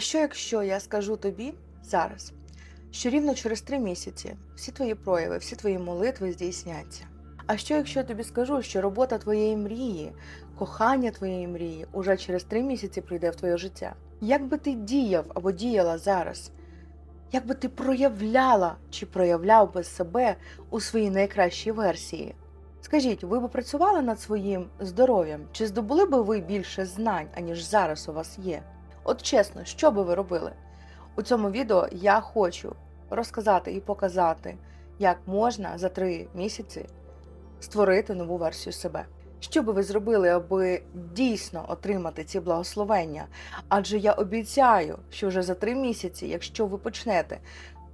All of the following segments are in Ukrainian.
що якщо я скажу тобі зараз, що рівно через три місяці всі твої прояви, всі твої молитви здійсняться? А що якщо я тобі скажу, що робота твоєї мрії, кохання твоєї мрії уже через три місяці прийде в твоє життя? Як би ти діяв або діяла зараз? Як би ти проявляла чи проявляв би себе у своїй найкращій версії? Скажіть, ви б працювали над своїм здоров'ям? Чи здобули би ви більше знань, аніж зараз у вас є? От чесно, що би ви робили? У цьому відео я хочу розказати і показати, як можна за три місяці створити нову версію себе. Що би ви зробили, аби дійсно отримати ці благословення? Адже я обіцяю, що вже за три місяці, якщо ви почнете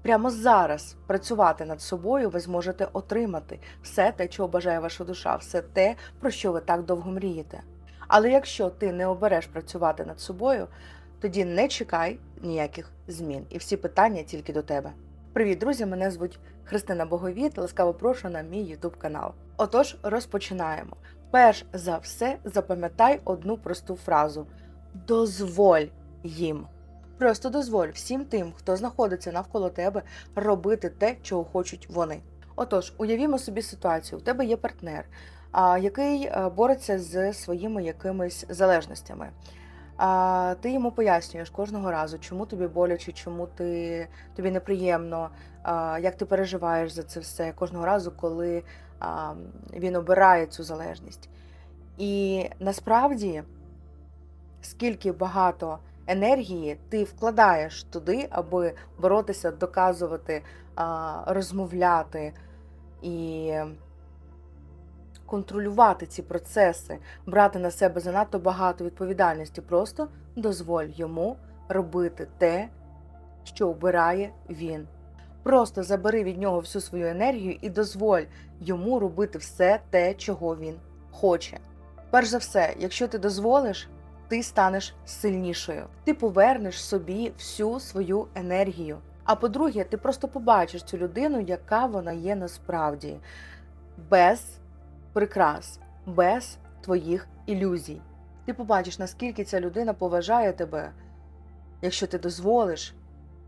прямо зараз працювати над собою, ви зможете отримати все те, чого бажає ваша душа, все те, про що ви так довго мрієте. Але якщо ти не обереш працювати над собою, тоді не чекай ніяких змін, і всі питання тільки до тебе. Привіт, друзі! Мене звуть Христина Боговіт. Ласкаво прошу на мій Ютуб канал. Отож, розпочинаємо. Перш за все, запам'ятай одну просту фразу: дозволь їм. Просто дозволь всім тим, хто знаходиться навколо тебе, робити те, чого хочуть вони. Отож, уявімо собі ситуацію: у тебе є партнер, який бореться з своїми якимись залежностями. А, ти йому пояснюєш кожного разу, чому тобі боляче, чому ти, тобі неприємно, а, як ти переживаєш за це все кожного разу, коли а, він обирає цю залежність. І насправді, скільки багато енергії ти вкладаєш туди, аби боротися, доказувати, а, розмовляти і контролювати ці процеси, брати на себе занадто багато відповідальності, просто дозволь йому робити те, що обирає він. Просто забери від нього всю свою енергію і дозволь йому робити все те, чого він хоче. Перш за все, якщо ти дозволиш, ти станеш сильнішою. Ти повернеш собі всю свою енергію. А по-друге, ти просто побачиш цю людину, яка вона є насправді, без прикрас, без твоїх ілюзій. Ти побачиш, наскільки ця людина поважає тебе, якщо ти дозволиш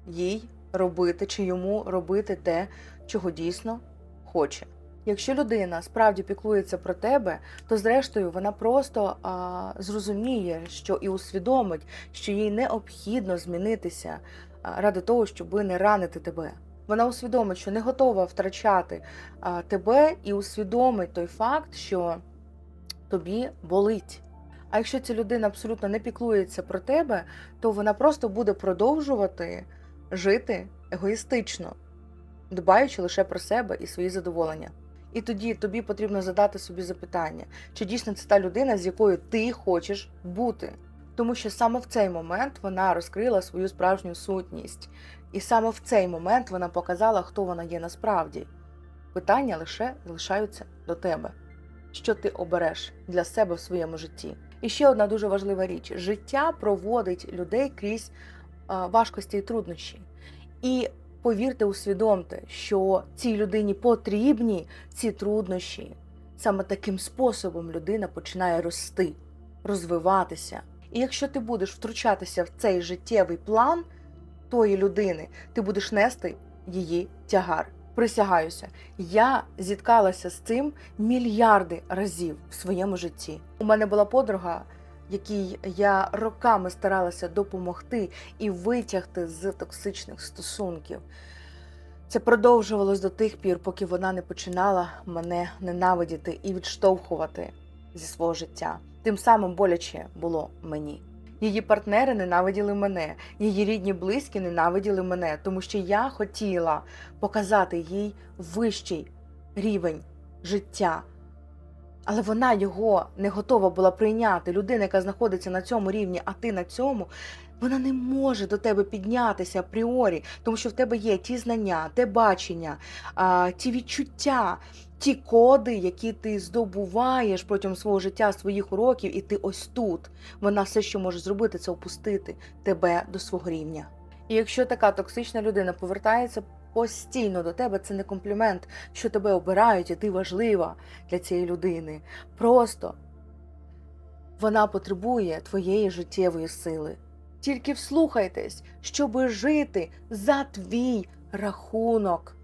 їй робити чи йому робити те, чого дійсно хоче. Якщо людина справді піклується про тебе, то зрештою вона просто а, зрозуміє, що і усвідомить, що їй необхідно змінитися а, ради того, щоб не ранити тебе. Вона усвідомить, що не готова втрачати тебе, і усвідомить той факт, що тобі болить. А якщо ця людина абсолютно не піклується про тебе, то вона просто буде продовжувати жити егоїстично, дбаючи лише про себе і свої задоволення. І тоді тобі потрібно задати собі запитання, чи дійсно це та людина, з якою ти хочеш бути. Тому що саме в цей момент вона розкрила свою справжню сутність, і саме в цей момент вона показала, хто вона є насправді. Питання лише залишаються до тебе, що ти обереш для себе в своєму житті. І ще одна дуже важлива річ: життя проводить людей крізь важкості і труднощі. І повірте, усвідомте, що цій людині потрібні ці труднощі. Саме таким способом людина починає рости, розвиватися. І якщо ти будеш втручатися в цей життєвий план тої людини, ти будеш нести її тягар. Присягаюся, я зіткалася з цим мільярди разів в своєму житті. У мене була подруга, якій я роками старалася допомогти і витягти з токсичних стосунків. Це продовжувалось до тих пір, поки вона не починала мене ненавидіти і відштовхувати зі свого життя. Тим самим боляче було мені. Її партнери ненавиділи мене, її рідні близькі ненавиділи мене, тому що я хотіла показати їй вищий рівень життя. Але вона його не готова була прийняти. Людина, яка знаходиться на цьому рівні, а ти на цьому, вона не може до тебе піднятися апріорі, тому що в тебе є ті знання, те бачення, ті відчуття, ті коди, які ти здобуваєш протягом свого життя, своїх уроків, і ти ось тут. Вона все, що може зробити, це опустити тебе до свого рівня. І якщо така токсична людина повертається постійно до тебе, це не комплімент, що тебе обирають, і ти важлива для цієї людини. Просто вона потребує твоєї життєвої сили. Тільки вслухайтесь, щоби жити за твій рахунок.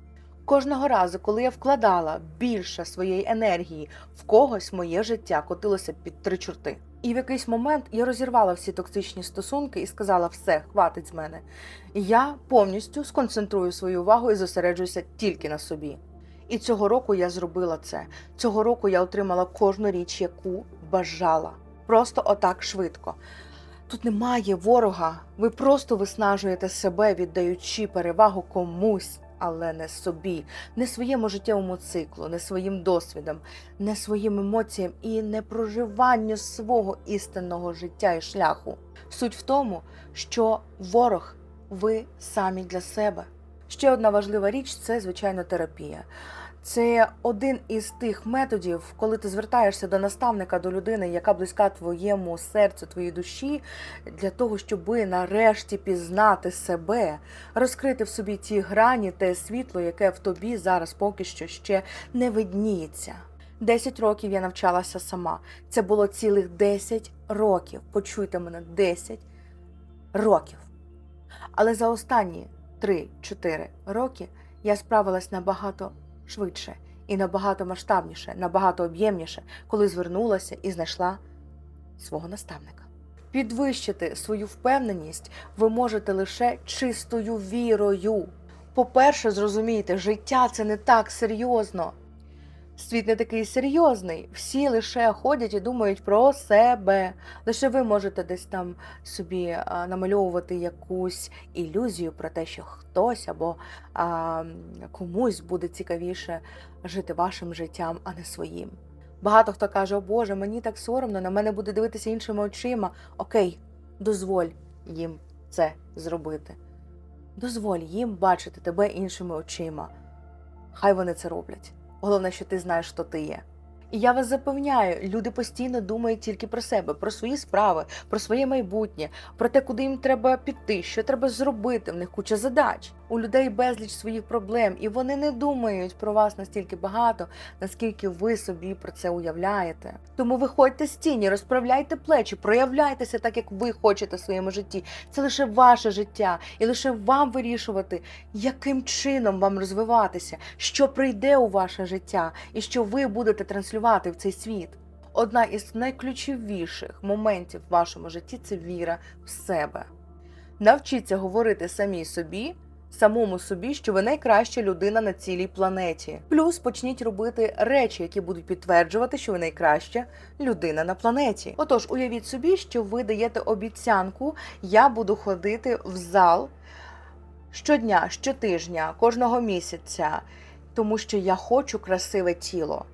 Кожного разу, коли я вкладала більше своєї енергії в когось, моє життя котилося під три чорти. І в якийсь момент я розірвала всі токсичні стосунки і сказала: все, хватить з мене. Я повністю сконцентрую свою увагу і зосереджуюся тільки на собі. І цього року я зробила це. Цього року я отримала кожну річ, яку бажала. Просто отак швидко. Тут немає ворога. Ви просто виснажуєте себе, віддаючи перевагу комусь, але не собі, не своєму життєвому циклу, не своїм досвідом, не своїм емоціям і не проживанню свого істинного життя і шляху. Суть в тому, що ворог ви самі для себе. Ще одна важлива річ це, звичайно, терапія. Це один із тих методів, коли ти звертаєшся до наставника, до людини, яка близька твоєму серцю, твоїй душі, для того, щоб нарешті пізнати себе, розкрити в собі ті грані, те світло, яке в тобі зараз поки що ще не видніється. Десять років я навчалася сама. Це було цілих 10 років. Почуйте мене, 10 років. Але за останні 3-4 роки я справилась набагато швидше і набагато масштабніше, набагато об'ємніше, коли звернулася і знайшла свого наставника. Підвищити свою впевненість ви можете лише чистою вірою. По-перше, зрозумійте, життя це не так серйозно. Світ не такий серйозний. Всі лише ходять і думають про себе. Лише ви можете десь там собі намальовувати якусь ілюзію про те, що хтось або а, комусь буде цікавіше жити вашим життям, а не своїм. Багато хто каже: О Боже, мені так соромно, на мене буде дивитися іншими очима. Окей, дозволь їм це зробити. Дозволь їм бачити тебе іншими очима. Хай вони це роблять. Головне, що ти знаєш, хто ти є. І я вас запевняю, люди постійно думають тільки про себе, про свої справи, про своє майбутнє, про те, куди їм треба піти, що треба зробити. В них куча задач. У людей безліч своїх проблем, і вони не думають про вас настільки багато, наскільки ви собі про це уявляєте. Тому виходьте з тіні, розправляйте плечі, проявляйтеся так, як ви хочете в своєму житті. Це лише ваше життя, і лише вам вирішувати, яким чином вам розвиватися, що прийде у ваше життя, і що ви будете транслювати в цей світ. Одна із найключовіших моментів в вашому житті це віра в себе. Навчіться говорити самій собі, самому собі, що ви найкраща людина на цілій планеті. Плюс почніть робити речі, які будуть підтверджувати, що ви найкраща людина на планеті. Отож, уявіть собі, що ви даєте обіцянку, я буду ходити в зал щодня, щотижня, кожного місяця, тому що я хочу красиве тіло.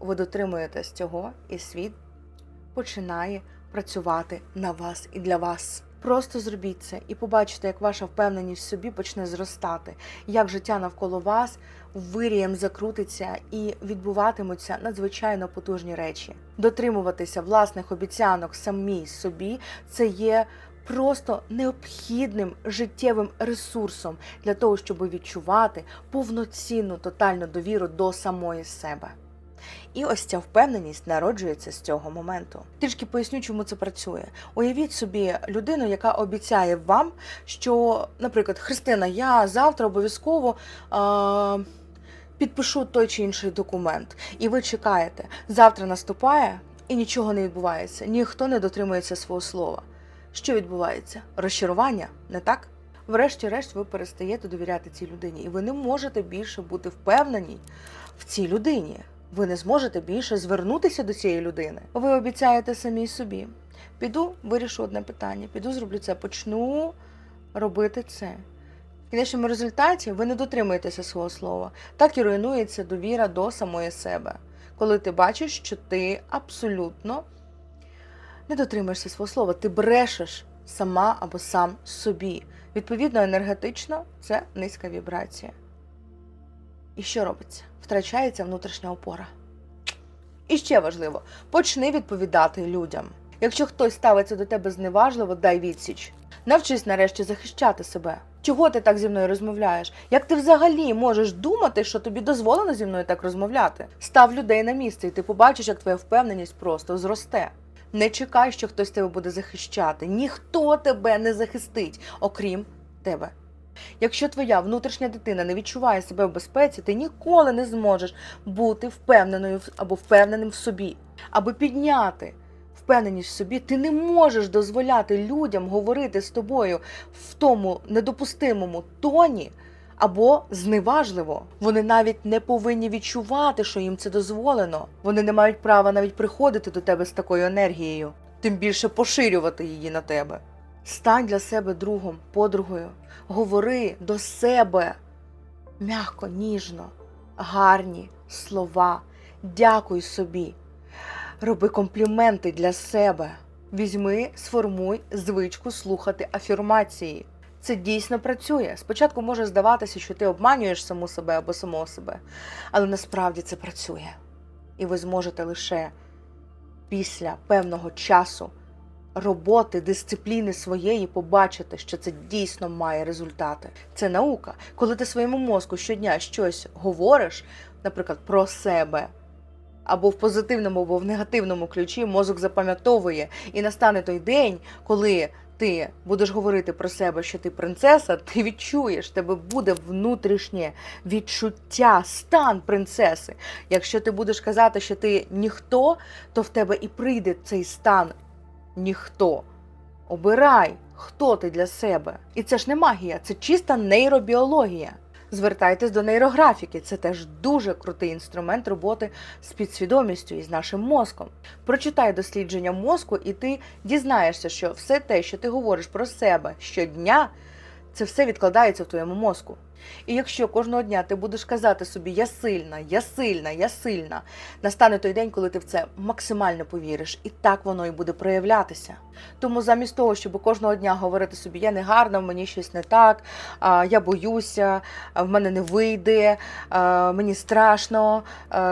Ви дотримуєтесь цього, і світ починає працювати на вас і для вас. Просто зробіть це і побачите, як ваша впевненість в собі почне зростати, як життя навколо вас вирієм закрутиться і відбуватимуться надзвичайно потужні речі. Дотримуватися власних обіцянок самій собі це є просто необхідним життєвим ресурсом для того, щоб відчувати повноцінну тотальну довіру до самої себе. І ось ця впевненість народжується з цього моменту. Трішки поясню, чому це працює. Уявіть собі людину, яка обіцяє вам, що, наприклад, Христина, я завтра обов'язково. Е- Підпишу той чи інший документ, і ви чекаєте. Завтра наступає і нічого не відбувається. Ніхто не дотримується свого слова. Що відбувається? Розчарування, не так? Врешті-решт, ви перестаєте довіряти цій людині, і ви не можете більше бути впевнені в цій людині. Ви не зможете більше звернутися до цієї людини. Ви обіцяєте самій собі. Піду, вирішу одне питання, піду, зроблю це, почну робити це. В кінечному результаті ви не дотримуєтеся свого слова. Так і руйнується довіра до самої себе, коли ти бачиш, що ти абсолютно не дотримуєшся свого слова, ти брешеш сама або сам собі. Відповідно, енергетично це низька вібрація. І що робиться? Втрачається внутрішня опора. І ще важливо, почни відповідати людям. Якщо хтось ставиться до тебе зневажливо, дай відсіч. Навчись нарешті захищати себе. Чого ти так зі мною розмовляєш? Як ти взагалі можеш думати, що тобі дозволено зі мною так розмовляти? Став людей на місце, і ти побачиш, як твоя впевненість просто зросте. Не чекай, що хтось тебе буде захищати. Ніхто тебе не захистить, окрім тебе. Якщо твоя внутрішня дитина не відчуває себе в безпеці, ти ніколи не зможеш бути впевненою або впевненим в собі. Аби підняти впевненість в собі, ти не можеш дозволяти людям говорити з тобою в тому недопустимому тоні або зневажливо. Вони навіть не повинні відчувати, що їм це дозволено. Вони не мають права навіть приходити до тебе з такою енергією, тим більше поширювати її на тебе. Стань для себе другом, подругою. Говори до себе м'яко, ніжно, гарні слова. Дякуй собі. Роби компліменти для себе. Візьми, сформуй звичку слухати афірмації. Це дійсно працює. Спочатку може здаватися, що ти обманюєш саму себе або самого себе, але насправді це працює. І ви зможете лише після певного часу роботи, дисципліни своєї побачити, що це дійсно має результати. Це наука. Коли ти своєму мозку щодня щось говориш, наприклад, про себе. Або в позитивному, або в негативному ключі мозок запам'ятовує, і настане той день, коли ти будеш говорити про себе, що ти принцеса, ти відчуєш, тебе буде внутрішнє відчуття, стан принцеси. Якщо ти будеш казати, що ти ніхто, то в тебе і прийде цей стан ніхто. Обирай, хто ти для себе. І це ж не магія, це чиста нейробіологія. Звертайтесь до нейрографіки, це теж дуже крутий інструмент роботи з підсвідомістю і з нашим мозком. Прочитай дослідження мозку, і ти дізнаєшся, що все те, що ти говориш про себе щодня, це все відкладається в твоєму мозку. І якщо кожного дня ти будеш казати собі Я сильна, я сильна, я сильна, настане той день, коли ти в це максимально повіриш, і так воно і буде проявлятися. Тому замість того, щоб кожного дня говорити собі Я не гарна, мені щось не так, я боюся, в мене не вийде, мені страшно,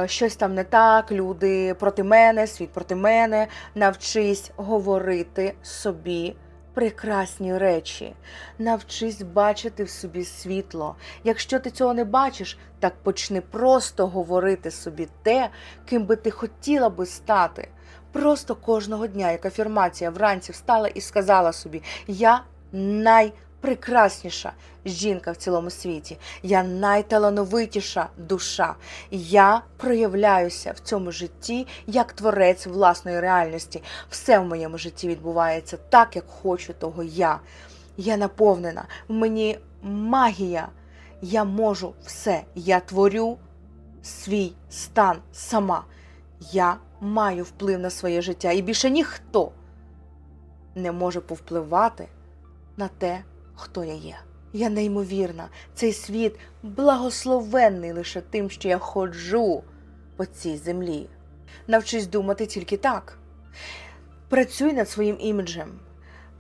щось там не так, люди проти мене, світ проти мене. Навчись говорити собі прекрасні речі. Навчись бачити в собі світло. Якщо ти цього не бачиш, так почни просто говорити собі те, ким би ти хотіла би стати. Просто кожного дня, як афірмація, вранці встала і сказала собі: Я найпрекрасніша жінка в цілому світі, я найталановитіша душа. Я проявляюся в цьому житті як творець власної реальності. Все в моєму житті відбувається так, як хочу того я. Я наповнена, в мені магія. Я можу все. Я творю свій стан сама. Я маю вплив на своє життя, і більше ніхто не може повпливати на те, хто я є. Я неймовірна. Цей світ благословенний лише тим, що я ходжу по цій землі. Навчись думати тільки так. Працюй над своїм іміджем.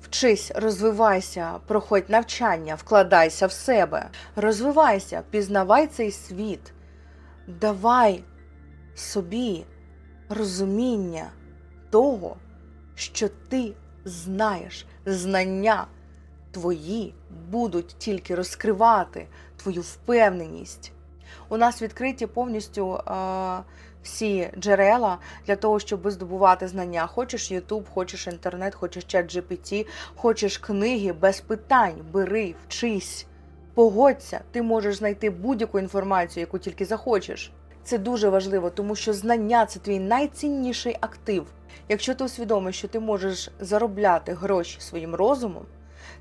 Вчись, розвивайся, проходь навчання, вкладайся в себе, розвивайся, пізнавай цей світ, давай собі розуміння того, що ти знаєш, знання твої будуть тільки розкривати твою впевненість. У нас відкриті повністю е, всі джерела для того, щоб здобувати знання. Хочеш YouTube, хочеш інтернет, хочеш чат GPT, хочеш книги без питань. Бери, вчись, погодься, ти можеш знайти будь-яку інформацію, яку тільки захочеш. Це дуже важливо, тому що знання це твій найцінніший актив. Якщо ти усвідомиш, що ти можеш заробляти гроші своїм розумом,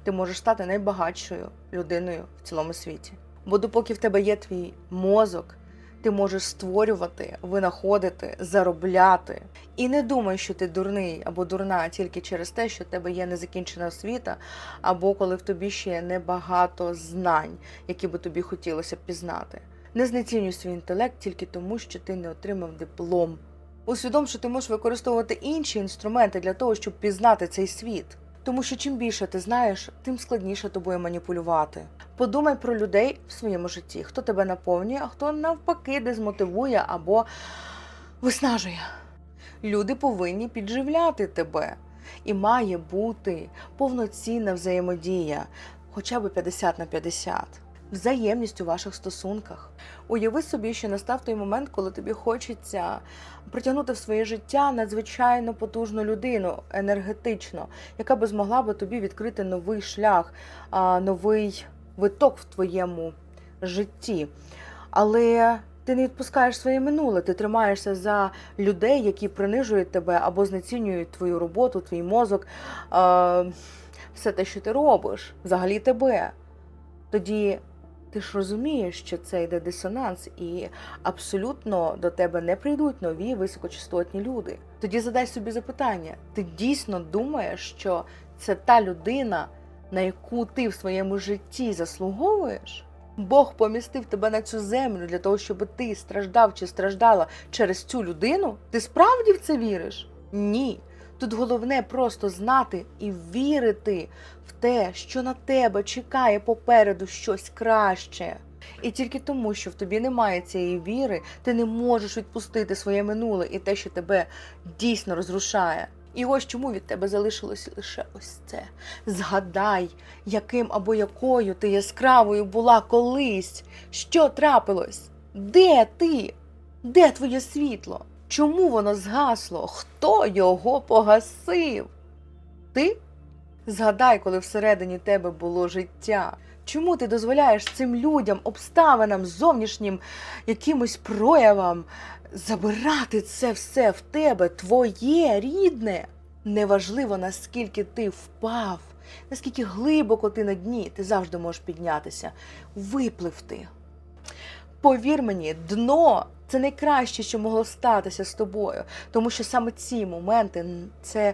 ти можеш стати найбагатшою людиною в цілому світі. Бо допоки в тебе є твій мозок, ти можеш створювати, винаходити, заробляти. І не думай, що ти дурний або дурна тільки через те, що в тебе є незакінчена освіта, або коли в тобі ще небагато знань, які би тобі хотілося пізнати. Не знецінюй свій інтелект тільки тому, що ти не отримав диплом. Усвідом, що ти можеш використовувати інші інструменти для того, щоб пізнати цей світ. Тому що чим більше ти знаєш, тим складніше тобою маніпулювати. Подумай про людей в своєму житті, хто тебе наповнює, а хто навпаки дезмотивує або виснажує. Люди повинні підживляти тебе. І має бути повноцінна взаємодія, хоча б 50 на 50. Взаємність у ваших стосунках. Уяви собі, що настав той момент, коли тобі хочеться притягнути в своє життя надзвичайно потужну людину, енергетично, яка би змогла би тобі відкрити новий шлях, новий виток в твоєму житті. Але ти не відпускаєш своє минуле, ти тримаєшся за людей, які принижують тебе або знецінюють твою роботу, твій мозок, все те, що ти робиш, взагалі тебе. Тоді ти ж розумієш, що це йде дисонанс, і абсолютно до тебе не прийдуть нові високочастотні люди. Тоді задай собі запитання: ти дійсно думаєш, що це та людина, на яку ти в своєму житті заслуговуєш? Бог помістив тебе на цю землю для того, щоб ти страждав чи страждала через цю людину? Ти справді в це віриш? Ні. Тут головне просто знати і вірити в те, що на тебе чекає попереду щось краще. І тільки тому, що в тобі немає цієї віри, ти не можеш відпустити своє минуле і те, що тебе дійсно розрушає. І ось чому від тебе залишилось лише ось це. Згадай, яким або якою ти яскравою була колись. Що трапилось? Де ти? Де твоє світло? Чому воно згасло? Хто його погасив? Ти? Згадай, коли всередині тебе було життя. Чому ти дозволяєш цим людям, обставинам, зовнішнім якимось проявам забирати це все в тебе, твоє рідне? Неважливо, наскільки ти впав, наскільки глибоко ти на дні, ти завжди можеш піднятися, випливти. Повір мені, дно це найкраще, що могло статися з тобою, тому що саме ці моменти це,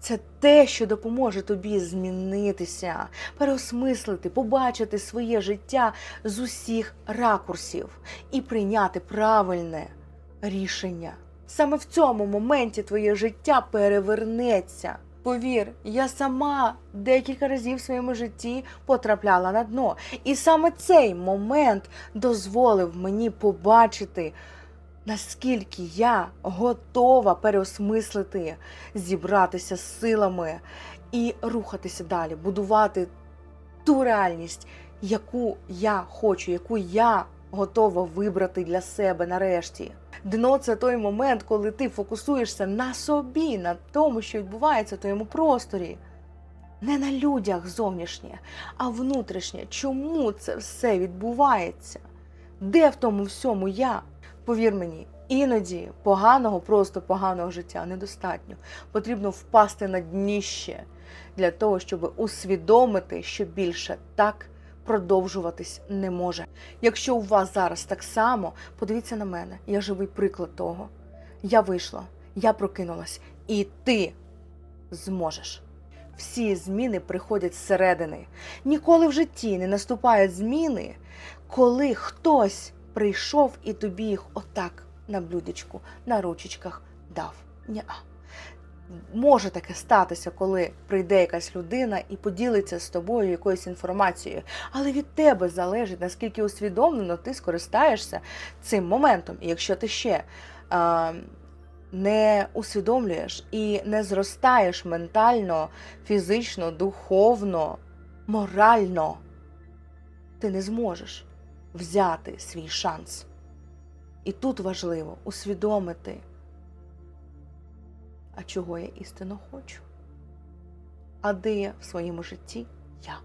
це те, що допоможе тобі змінитися, переосмислити, побачити своє життя з усіх ракурсів і прийняти правильне рішення. Саме в цьому моменті твоє життя перевернеться. Повір, я сама декілька разів в своєму житті потрапляла на дно. І саме цей момент дозволив мені побачити, наскільки я готова переосмислити, зібратися з силами і рухатися далі, будувати ту реальність, яку я хочу, яку я готова вибрати для себе нарешті. Дно це той момент, коли ти фокусуєшся на собі, на тому, що відбувається в твоєму просторі. Не на людях зовнішнє, а внутрішнє. Чому це все відбувається? Де в тому всьому я? Повір мені, іноді поганого, просто поганого життя недостатньо. Потрібно впасти на дніще для того, щоб усвідомити, що більше так продовжуватись не може. Якщо у вас зараз так само, подивіться на мене, я живий приклад того. Я вийшла, я прокинулась, і ти зможеш. Всі зміни приходять зсередини. Ніколи в житті не наступають зміни, коли хтось прийшов і тобі їх отак на блюдечку, на ручечках дав. Ня-а. Може таке статися, коли прийде якась людина і поділиться з тобою якоюсь інформацією, але від тебе залежить, наскільки усвідомлено ти скористаєшся цим моментом. І якщо ти ще а, не усвідомлюєш і не зростаєш ментально, фізично, духовно, морально, ти не зможеш взяти свій шанс. І тут важливо усвідомити а чого я істинно хочу. А де я в своєму житті я?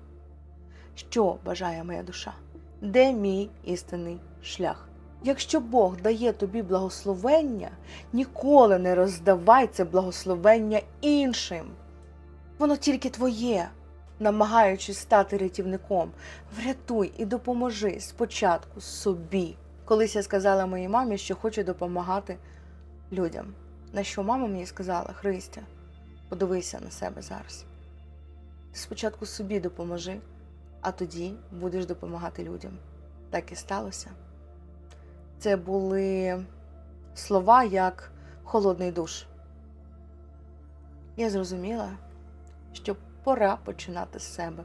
Що бажає моя душа? Де мій істинний шлях? Якщо Бог дає тобі благословення, ніколи не роздавай це благословення іншим. Воно тільки твоє, намагаючись стати рятівником, врятуй і допоможи спочатку собі. Колись я сказала моїй мамі, що хочу допомагати людям. На що мама мені сказала, Христя, подивися на себе зараз. Ти спочатку собі допоможи, а тоді будеш допомагати людям. Так і сталося. Це були слова як холодний душ. Я зрозуміла, що пора починати з себе.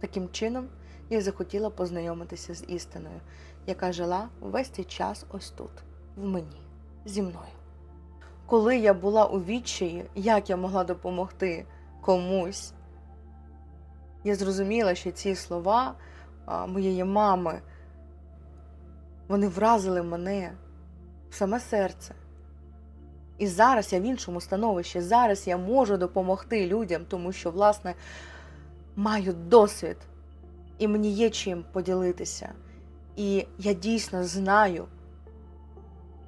Таким чином, я захотіла познайомитися з істиною, яка жила весь цей час ось тут, в мені, зі мною коли я була у відчаї, як я могла допомогти комусь, я зрозуміла, що ці слова моєї мами. Вони вразили мене в саме серце. І зараз я в іншому становищі. Зараз я можу допомогти людям, тому що, власне, маю досвід, і мені є чим поділитися. І я дійсно знаю,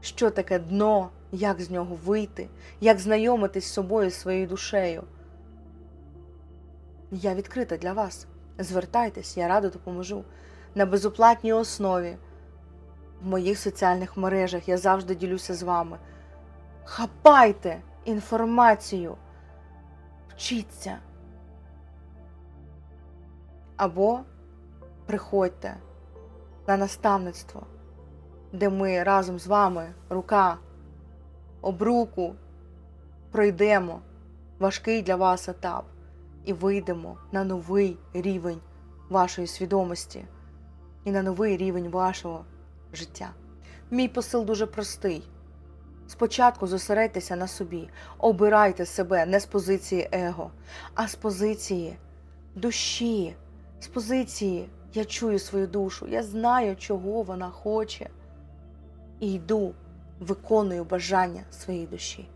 що таке дно, як з нього вийти, як знайомитись з собою, з своєю душею. Я відкрита для вас. Звертайтесь, я радо допоможу. На безоплатній основі в моїх соціальних мережах я завжди ділюся з вами. Хапайте інформацію, вчіться. Або приходьте на наставництво, де ми разом з вами рука об руку пройдемо важкий для вас етап і вийдемо на новий рівень вашої свідомості і на новий рівень вашого життя. Мій посил дуже простий. Спочатку зосередьтеся на собі, обирайте себе не з позиції его, а з позиції душі, з позиції я чую свою душу, я знаю, чого вона хоче. І йду, виконую бажання своєї душі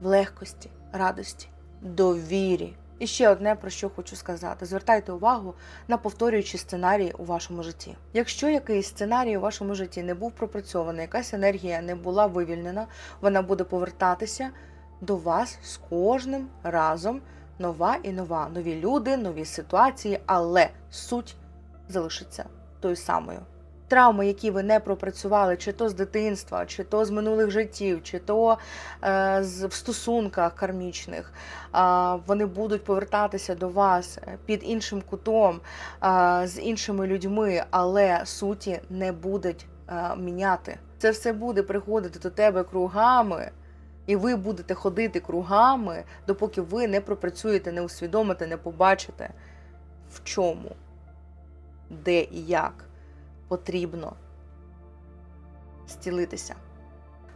в легкості, радості, довірі. І ще одне про що хочу сказати: звертайте увагу на повторюючі сценарії у вашому житті. Якщо якийсь сценарій у вашому житті не був пропрацьований, якась енергія не була вивільнена, вона буде повертатися до вас з кожним разом. Нова і нова, нові люди, нові ситуації, але суть залишиться тою самою. Травми, які ви не пропрацювали, чи то з дитинства, чи то з минулих життів, чи то е, з, в стосунках кармічних, е, вони будуть повертатися до вас під іншим кутом, е, з іншими людьми, але суті не будуть е, міняти. Це все буде приходити до тебе кругами. І ви будете ходити кругами, допоки ви не пропрацюєте, не усвідомите, не побачите, в чому, де і як потрібно зцілитися,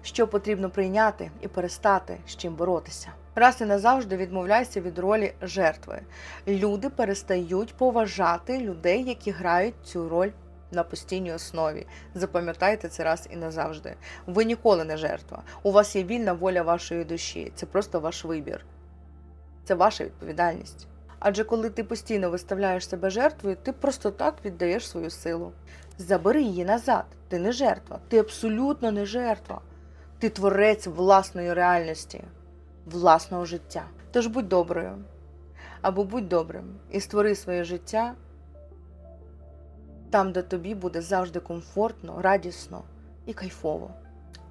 що потрібно прийняти і перестати з чим боротися. Раз і назавжди відмовляйся від ролі жертви. Люди перестають поважати людей, які грають цю роль на постійній основі. Запам'ятайте це раз і назавжди. Ви ніколи не жертва. У вас є вільна воля вашої душі. Це просто ваш вибір. Це ваша відповідальність. Адже коли ти постійно виставляєш себе жертвою, ти просто так віддаєш свою силу. Забери її назад. Ти не жертва. Ти абсолютно не жертва. Ти творець власної реальності, власного життя. Тож будь доброю або будь добрим і створи своє життя там, де тобі буде завжди комфортно, радісно і кайфово.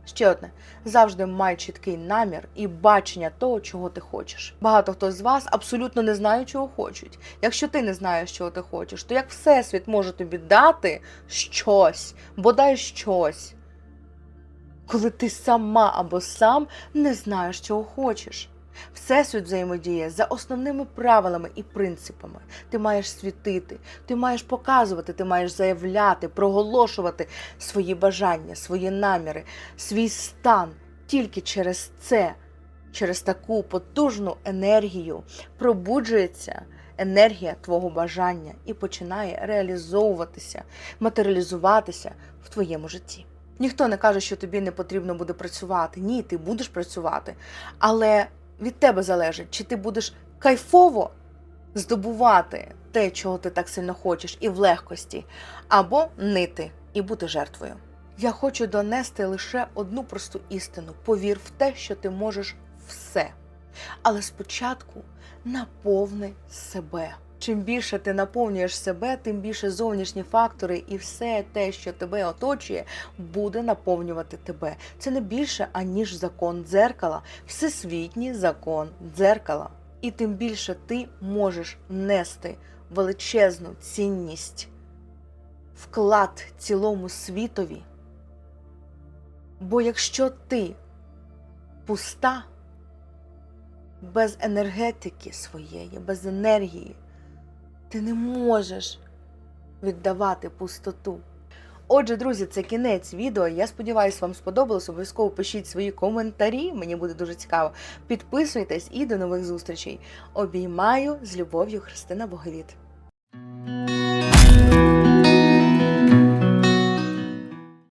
Ще одне, завжди май чіткий намір і бачення того, чого ти хочеш. Багато хто з вас абсолютно не знає, чого хочуть. Якщо ти не знаєш, чого ти хочеш, то як Всесвіт може тобі дати щось, бодай щось, коли ти сама або сам не знаєш, чого хочеш. Всесвіт взаємодіє за основними правилами і принципами. Ти маєш світити, ти маєш показувати, ти маєш заявляти, проголошувати свої бажання, свої наміри, свій стан. Тільки через це, через таку потужну енергію пробуджується енергія твого бажання і починає реалізовуватися, матеріалізуватися в твоєму житті. Ніхто не каже, що тобі не потрібно буде працювати. Ні, ти будеш працювати. Але від тебе залежить, чи ти будеш кайфово здобувати те, чого ти так сильно хочеш, і в легкості, або нити і бути жертвою. Я хочу донести лише одну просту істину: повір в те, що ти можеш все. Але спочатку наповни себе. Чим більше ти наповнюєш себе, тим більше зовнішні фактори і все те, що тебе оточує, буде наповнювати тебе. Це не більше аніж закон дзеркала, всесвітній закон дзеркала. І тим більше ти можеш нести величезну цінність, вклад цілому світові. Бо якщо ти пуста, без енергетики своєї, без енергії, ти не можеш віддавати пустоту. Отже, друзі, це кінець відео. Я сподіваюся, вам сподобалось. Обов'язково пишіть свої коментарі, мені буде дуже цікаво. Підписуйтесь і до нових зустрічей. Обіймаю з любов'ю Христина Боговіт.